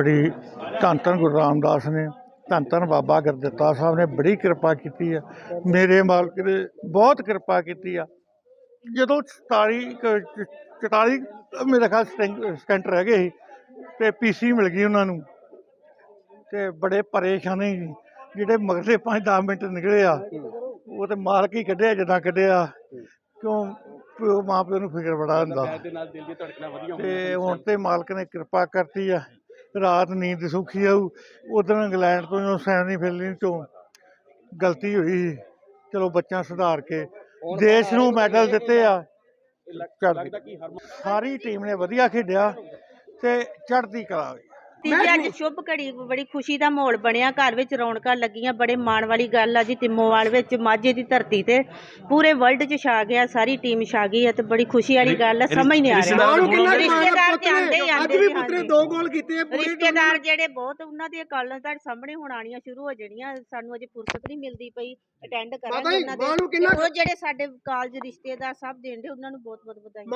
ਬੜੀ ਧੰਨ ਧੰਨ ਗੁਰੂ ਰਾਮਦਾਸ ਨੇ ਧੰਨ ਧੰਨ ਬਾਬਾ ਗੁਰਦਿੱਤਾ ਸਾਹਿਬ ਨੇ ਬੜੀ ਕਿਰਪਾ ਕੀਤੀ ਆ। ਮੇਰੇ ਮਾਲਕ ਨੇ ਬਹੁਤ ਕਿਰਪਾ ਕੀਤੀ ਆ। ਜਦੋਂ 47 ਕੁ- 44 ਮੇਰੇ ਖਿਆਲ ਸਟੈਂ- ਸਟੈਂਟ ਰਹਿ ਗਏ ਸੀ ਤੇ ਪੀਸੀ ਮਿਲ ਗਈ ਉਹਨਾਂ ਨੂੰ। ਤੇ ਬੜੇ ਪਰੇਸ਼ਾਨੀ। ਜਿਹੜੇ ਮਗਰਲੇ 5-10 ਮਿੰਟ ਨਿਕਲੇ ਆ ਉਹ ਤੇ ਮਾਲਕ ਹੀ ਕੱਢਿਆ ਜਿੱਦਾਂ ਕੱਢਿਆ। ਕਿਉਂ ਪਿਓ ਮਾਂ ਪਿਓ ਨੂੰ ਫਿਕਰ ਬੜਾ ਹੁੰਦਾ। ਤੇ ਹੁਣ ਤੇ ਮਾਲਕ ਨੇ ਕਿਰਪਾ ਕਰਤੀ ਆ। ਰਾਤ ਨੀਂਦ ਸੁਖੀ ਆਊ ਉਧਰ ਇੰਗਲੈਂਡ ਤੋਂ ਜਦੋਂ ਸੈਮੀ ਫਿਲਮ ਤੋਂ ਗਲਤੀ ਹੋਈ। ਚਲੋ ਬੱਚਾ ਸੁਧਾਰ ਕੇ ਦੇਸ਼ ਨੂੰ ਮੈਡਲ ਦਿੱਤੇ ਆ ਸਾਰੀ ਟੀਮ ਨੇ ਵਧੀਆ ਖੇਡਿਆ ਤੇ ਚੜ੍ਹਦੀ ਕਲਾ ਤੀਜੀ ਅੱਜ ਸ਼ੁਭ ਘੜੀ ਬੜੀ ਖੁਸ਼ੀ ਦਾ ਮਾਹੌਲ ਬਣਿਆ। ਘਰ ਵਿੱਚ ਰੌਣਕਾਂ ਲੱਗੀਆਂ ਬੜੇ ਮਾਣ ਵਾਲੀ ਗੱਲ ਆ ਜੀ ਤਿੰਮੋਵਾਲ ਵਿੱਚ ਮਾਝੇ ਦੀ ਧਰਤੀ ਤੇ। ਪੂਰੇ ਵਰਲਡ 'ਚ ਛਾ ਗਿਆ ਸਾਰੀ ਟੀਮ ਛਾ ਗਈ ਹੈ ਤੇ ਬੜੀ ਖੁਸ਼ੀ ਵਾਲੀ ਗੱਲ ਆ ਸਮਝ ਨਹੀਂ ਆ ਰਿਹਾ। ਰਿਸ਼ਤੇਦਾਰ ਤੇ ਆਂਦੇ ਹੀ ਅੱਜ ਆਂਦੇ ਵੀ ਜੀ, ਪੁੱਤਰੇ ਹਾਂਜੀ। ਦੋ ਗੋਲ ਕੀਤੇ ਆ ਪੂਰੇ ਰਿਸ਼ਤੇਦਾਰ ਜਿਹੜੇ ਬਹੁਤ ਉਹਨਾਂ ਦੀਆਂ ਕਾਲਾਂ ਤੁਹਾਡੇ ਸਾਹਮਣੇ ਹੁਣ ਆਣੀਆਂ ਸ਼ੁਰੂ ਹੋ ਜਾਣੀਆਂ ਸਾਨੂੰ ਅਜੇ ਫੁਰਸਤ ਨਹੀਂ ਮਿਲਦੀ ਪਈ ਅਟੈਂਡ ਕਰਾਂਗੇ ਉਹਨਾਂ ਦੇ। ਤੇ ਉਹ ਜਿਹੜੇ ਸਾਡੇ ਕਾਲਜ ਰਿਸ਼ਤੇਦਾਰ ਸਭ ਦੇਣ ਦੇ ਉਹਨਾਂ ਨੂੰ ਬਹੁਤ ਬਹੁਤ ਵਧਾਈਆਂ।